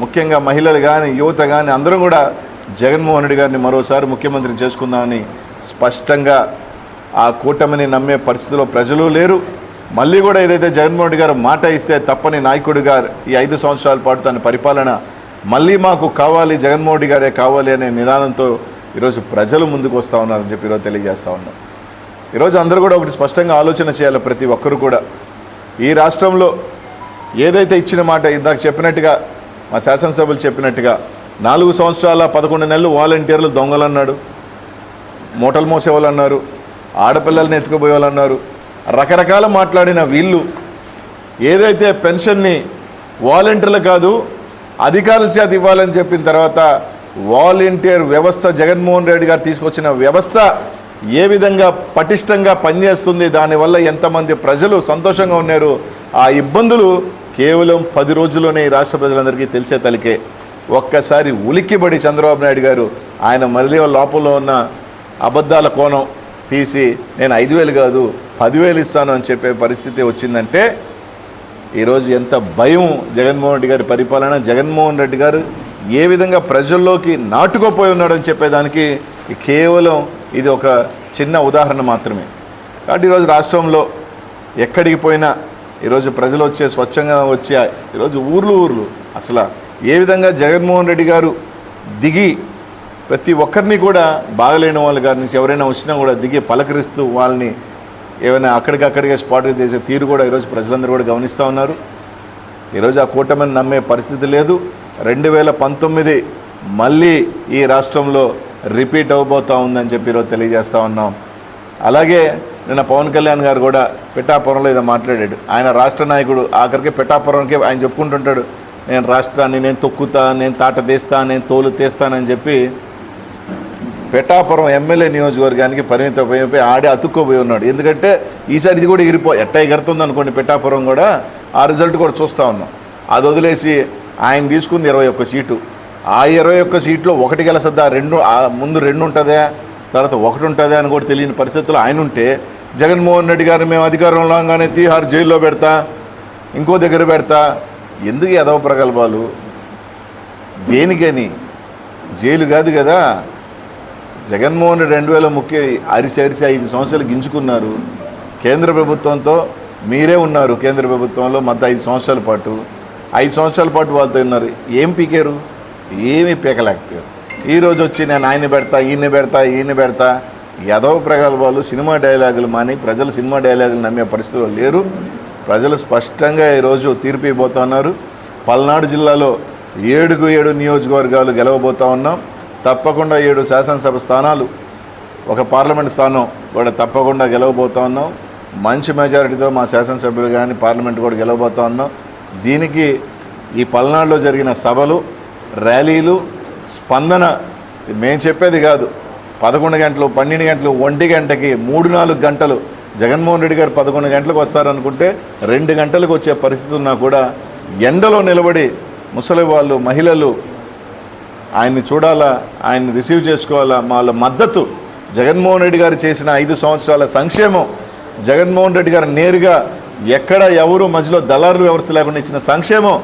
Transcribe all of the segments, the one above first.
ముఖ్యంగా మహిళలు కానీ యువత కానీ అందరం కూడా జగన్మోహన్ రెడ్డి గారిని మరోసారి ముఖ్యమంత్రిని చేసుకుందామని స్పష్టంగా ఆ కూటమిని నమ్మే పరిస్థితిలో ప్రజలు లేరు. మళ్ళీ కూడా ఏదైతే జగన్మోహన్ రెడ్డి గారు మాట ఇస్తే తప్పని నాయకుడిగా ఈ ఐదు సంవత్సరాల పాటు తన పరిపాలన మళ్ళీ మాకు కావాలి జగన్మోహన్ రెడ్డి గారే కావాలి అనే నిదానంతో ఈరోజు ప్రజలు ముందుకు వస్తూ ఉన్నారని చెప్పి ఈరోజు తెలియజేస్తా ఉన్నాం. ఈరోజు అందరూ కూడా ఒకటి స్పష్టంగా ఆలోచన చేయాలి ప్రతి ఒక్కరు కూడా. ఈ రాష్ట్రంలో ఏదైతే ఇచ్చిన మాట ఇందాక చెప్పినట్టుగా మా శాసనసభ్యులు చెప్పినట్టుగా నాలుగు సంవత్సరాల పదకొండు నెలలు వాలంటీర్లు దొంగలు అన్నాడు మూటలు మోసేవాళ్ళు అన్నారు ఆడపిల్లల్ని ఎత్తుకుపోయే వాళ్ళు అన్నారు రకరకాల మాట్లాడిన వీళ్ళు. ఏదైతే పెన్షన్ని వాలంటీర్లు కాదు అధికారుల చేత ఇవ్వాలని చెప్పిన తర్వాత వాలంటీర్ వ్యవస్థ జగన్మోహన్ రెడ్డి గారు తీసుకొచ్చిన వ్యవస్థ ఏ విధంగా పటిష్టంగా పనిచేస్తుంది దానివల్ల ఎంతమంది ప్రజలు సంతోషంగా ఉన్నారు ఆ ఇబ్బందులు కేవలం పది రోజుల్లోనే ఈ రాష్ట్ర ప్రజలందరికీ తెలిసే తలికే ఒక్కసారి ఉలిక్కిబడి చంద్రబాబు నాయుడు గారు ఆయన మళ్ళీ లోపల ఉన్న అబద్ధాల కోణం తీసి నేను ఐదు వేలు కాదు పదివేలు ఇస్తాను అని చెప్పే పరిస్థితి వచ్చిందంటే ఈరోజు ఎంత భయం జగన్మోహన్ రెడ్డి గారి పరిపాలన జగన్మోహన్ రెడ్డి గారు ఏ విధంగా ప్రజల్లోకి నాటుకోపోయి ఉన్నాడని చెప్పేదానికి కేవలం ఇది ఒక చిన్న ఉదాహరణ మాత్రమే. కాబట్టి ఈరోజు రాష్ట్రంలో ఎక్కడికి పోయినా ఈరోజు ప్రజలు వచ్చే స్వచ్ఛంగా వచ్చే ఈరోజు ఊర్లు ఊర్లు. అసలు ఏ విధంగా జగన్మోహన్ రెడ్డి గారు దిగి ప్రతి ఒక్కరిని కూడా బాగలేని వాళ్ళ గారి నుంచి ఎవరైనా వచ్చినా కూడా దిగి పలకరిస్తూ వాళ్ళని ఏమైనా అక్కడికక్కడికే స్పాట్గా చేసే తీరు కూడా ఈరోజు ప్రజలందరూ కూడా గమనిస్తూ ఉన్నారు. ఈరోజు ఆ కూటమిని నమ్మే పరిస్థితి లేదు. రెండు వేల పంతొమ్మిది మళ్ళీ ఈ రాష్ట్రంలో రిపీట్ అవబోతూ ఉందని చెప్పి ఈరోజు తెలియజేస్తూ ఉన్నాం. అలాగే నిన్న పవన్ కళ్యాణ్ గారు కూడా పిఠాపురంలో ఏదో మాట్లాడాడు. ఆయన రాష్ట్ర నాయకుడు ఆఖరికి పిఠాపురంకి ఆయన చెప్పుకుంటుంటాడు. నేను రాష్ట్రాన్ని నేను తొక్కుతా నేను తాట తీస్తా నేను తోలు తీస్తానని చెప్పి పిఠాపురం ఎమ్మెల్యే నియోజకవర్గానికి పరిమితం ఆడే ఆడి అతుక్కోపోయి ఉన్నాడు. ఎందుకంటే ఈసారి ఇది కూడా ఎగిరిపో ఎట్ట ఎగరుతుంది అనుకోండి పిఠాపురం కూడా ఆ రిజల్ట్ కూడా చూస్తూ ఉన్నాం. అది వదిలేసి ఆయన తీసుకుంది ఇరవై ఒక్క సీటు. ఆ ఇరవై ఒక్క సీట్లో ఒకటి గెలసద్దా? రెండు ముందు రెండు ఉంటుందా తర్వాత ఒకటి ఉంటుందా అని కూడా తెలియని పరిస్థితుల్లో ఆయన ఉంటే జగన్మోహన్ రెడ్డి గారిని మేము అధికారంలో రాగానే తీహార్ జైల్లో పెడతా ఇంకో దగ్గర పెడతా. ఎందుకు ఎదవ ప్రగల్భాలు? దేనికని? జైలు కాదు కదా. జగన్మోహన్ రెడ్డి రెండు వేల ముఖ్య అరిసి అరిసి ఐదు సంవత్సరాలు గింజుకున్నారు. కేంద్ర ప్రభుత్వంతో మీరే ఉన్నారు కేంద్ర ప్రభుత్వంలో మొత్తం ఐదు సంవత్సరాల పాటు. ఐదు సంవత్సరాల పాటు వాళ్ళతో ఉన్నారు. ఏం పీకారు? ఏమీ పీకలేకపోయారు. ఈరోజు వచ్చి నేను ఆయన పెడతా ఈయన పెడతా ఈయన పెడతా. యదవ ప్రగల్భాలు సినిమా డైలాగులు మాని ప్రజలు సినిమా డైలాగులు నమ్మే పరిస్థితిలో లేరు. ప్రజలు స్పష్టంగా ఈరోజు తీర్పు ఇవ్వబోతున్నారు పల్నాడు జిల్లాలో ఏడుకు ఏడు నియోజకవర్గాలు గెలవబోతా ఉన్నాం. తప్పకుండా ఏడు శాసనసభ స్థానాలు ఒక పార్లమెంట్ స్థానం కూడా తప్పకుండా గెలవబోతా ఉన్నాం. మంచి మెజారిటీతో మా శాసనసభ్యులు కానీ పార్లమెంట్ కూడా గెలవబోతా ఉన్నాం. దీనికి ఈ పల్నాడులో జరిగిన సభలు ర్యాలీలు స్పందన మేము చెప్పేది కాదు. పదకొండు గంటలు పన్నెండు గంటలు ఒంటి గంటకి మూడు నాలుగు గంటలు. జగన్మోహన్ రెడ్డి గారు పదకొండు గంటలకు వస్తారనుకుంటే రెండు గంటలకు వచ్చే పరిస్థితి ఉన్నా కూడా ఎండలో నిలబడి ముసలి వాళ్ళు మహిళలు ఆయన్ని చూడాలా ఆయన్ని రిసీవ్ చేసుకోవాలా వాళ్ళ మద్దతు జగన్మోహన్ రెడ్డి గారు చేసిన ఐదు సంవత్సరాల సంక్షేమం జగన్మోహన్ రెడ్డి గారు నేరుగా ఎక్కడ ఎవరు మధ్యలో దళారుల వ్యవస్థ లేకుండా ఇచ్చిన సంక్షేమం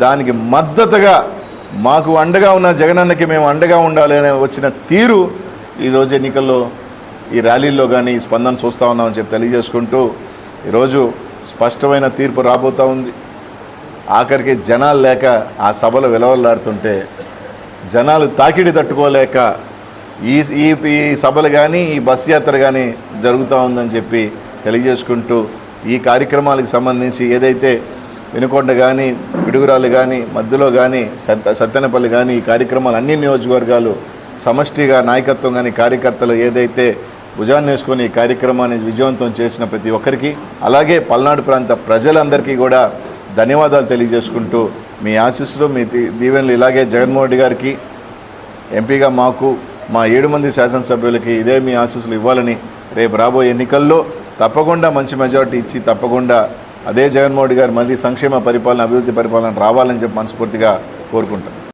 దానికి మద్దతుగా మాకు అండగా ఉన్న జగనన్నకి మేము అండగా ఉండాలి అనే వచ్చిన తీరు ఈరోజు ఎన్నికల్లో ఈ ర్యాలీల్లో కానీ ఈ స్పందన చూస్తూ ఉన్నామని చెప్పి తెలియజేసుకుంటూ ఈరోజు స్పష్టమైన తీర్పు రాబోతూ ఉంది. ఆఖరికి జనాలు లేక ఆ సభలు విలవలాడుతుంటే జనాలు తాకిడి తట్టుకోలేక ఈ ఈ ఈ సభలు కానీ ఈ బస్ యాత్ర కానీ జరుగుతూ ఉందని చెప్పి తెలియజేసుకుంటూ ఈ కార్యక్రమాలకు సంబంధించి ఏదైతే వినుకొండ కానీ పిడుగురాలు కానీ మధ్యలో కానీ సత్ సత్తెనపల్లి కానీ ఈ కార్యక్రమాలు అన్ని నియోజకవర్గాలు సమష్టిగా నాయకత్వం కానీ కార్యకర్తలు ఏదైతే భుజాన్ని వేసుకొని ఈ కార్యక్రమాన్ని విజయవంతం చేసిన ప్రతి ఒక్కరికి అలాగే పల్నాడు ప్రాంత ప్రజలందరికీ కూడా ధన్యవాదాలు తెలియజేసుకుంటూ మీ ఆశీస్సులు మీ దీ- దీవెనలు ఇలాగే జగన్మోహన్ రెడ్డి గారికి ఎంపీగా మాకు మా ఏడు మంది శాసనసభ్యులకి ఇదే మీ ఆశీస్సులు ఇవ్వాలని రేపు రాబోయే ఎన్నికల్లో తప్పకుండా మంచి మెజారిటీ ఇచ్చి తప్పకుండా అదే జగన్మోహన్ రెడ్డి గారు మళ్ళీ సంక్షేమ పరిపాలన అభివృద్ధి పరిపాలన రావాలని చెప్పి మనస్ఫూర్తిగా కోరుకుంటాం